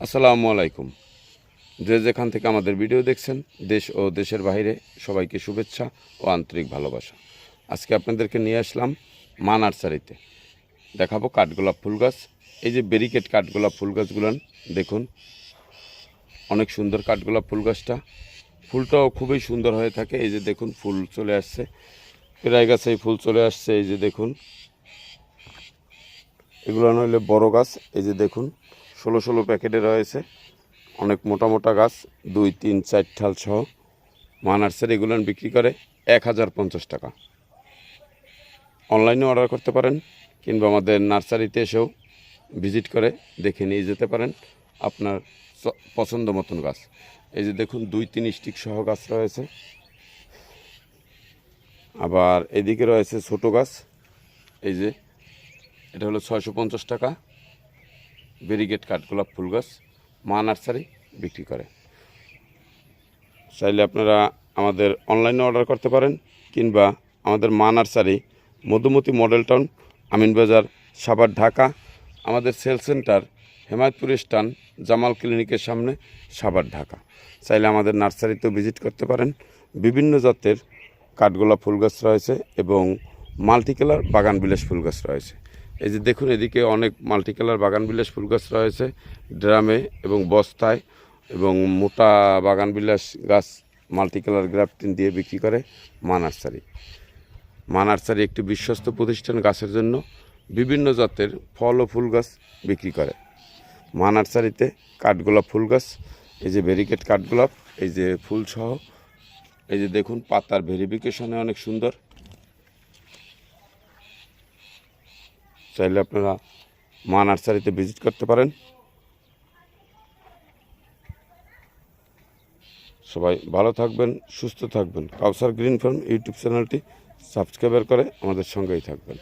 আসসালামু আলাইকুম। যে যেখান থেকে আমাদের ভিডিও দেখছেন, দেশ ও দেশের বাইরে সবাইকে শুভেচ্ছা ও আন্তরিক ভালোবাসা। আজকে আপনাদেরকে নিয়ে আসলাম মা নার্সারিতে। দেখাবো কাঠগোলাপ ফুল গাছ। এই যে ব্যারিকেড কাঠগোলাপ ফুল গাছগুলান, দেখুন। অনেক সুন্দর কাঠগোলাপ ফুল গাছটা। ফুলটাও খুবই সুন্দর হয়ে থাকে। এই যে দেখুন, ফুল চলে আসছে। প্রায় গাছেই ফুল চলে আসছে। এই যে দেখুন। এগুলো নইলে বড় গাছ। এই যে দেখুন ষোলো ষোলো প্যাকেটে রয়েছে। অনেক মোটা মোটা গাছ, দুই, তিন, চার ঠাল সহ। মা নার্সারি এগুলো বিক্রি করে এক হাজার পঞ্চাশ টাকা। অনলাইনে অর্ডার করতে পারেন কিংবা আমাদের নার্সারিতে এসেও ভিজিট করে দেখে নিয়ে যেতে পারেন আপনার পছন্দ মতন গাছ। এই যে দেখুন, দুই, তিন স্টিক সহ গাছ রয়েছে। আবার এদিকে রয়েছে ছোট গাছ। এই যে, এটা হলো ছয়শো পঞ্চাশ টাকা। ব্যারিগেড কাঠগোলাপ ফুল গাছ মা নার্সারি বিক্রি করে। চাইলে আপনারা আমাদের অনলাইনে অর্ডার করতে পারেন কিংবা আমাদের মা nursery, Madhumati model town Aminbazar Savar, Dhaka, আমাদের sale centre, Hemayetpur stand Jamal ক্লিনিকের সামনে, সাভার, ঢাকা। চাইলে আমাদের নার্সারিতেও ভিজিট করতে পারেন। বিভিন্ন জাতের কাঠগোলাপ ফুল গাছ রয়েছে এবং মাল্টি কালার বাগান বিলাস ফুল গাছ রয়েছে। এই যে দেখুন, এদিকে অনেক মাল্টি কালার বাগান বিলাস ফুল গাছ রয়েছে, ড্রামে এবং বস্তায় এবং মোটা বাগান বিলাস গাছ মাল্টি কালার গ্রাফটিন দিয়ে বিক্রি করে মা নার্সারি। মা নার্সারি একটি বিশ্বস্ত প্রতিষ্ঠান গাছের জন্য বিভিন্ন জাতের ফল ও ফুল গাছ বিক্রি করে। মা নার্সারিতে কাঠগোলাপ ফুল গাছ এই যে ভেরিকেট কাঠগোলাপ, এই যে ফুলসহ এই যে দেখুন, পাতার ভেরিফিকেশনে অনেক সুন্দর। চাইলে আপনারা মা নার্সারিতে ভিজিট করতে পারেন। সবাই ভালো থাকবেন, সুস্থ থাকবেন। কাউসার গ্রিন ফার্ম ইউটিউব চ্যানেলটি সাবস্ক্রাইবার করে আমাদের সঙ্গেই থাকবেন।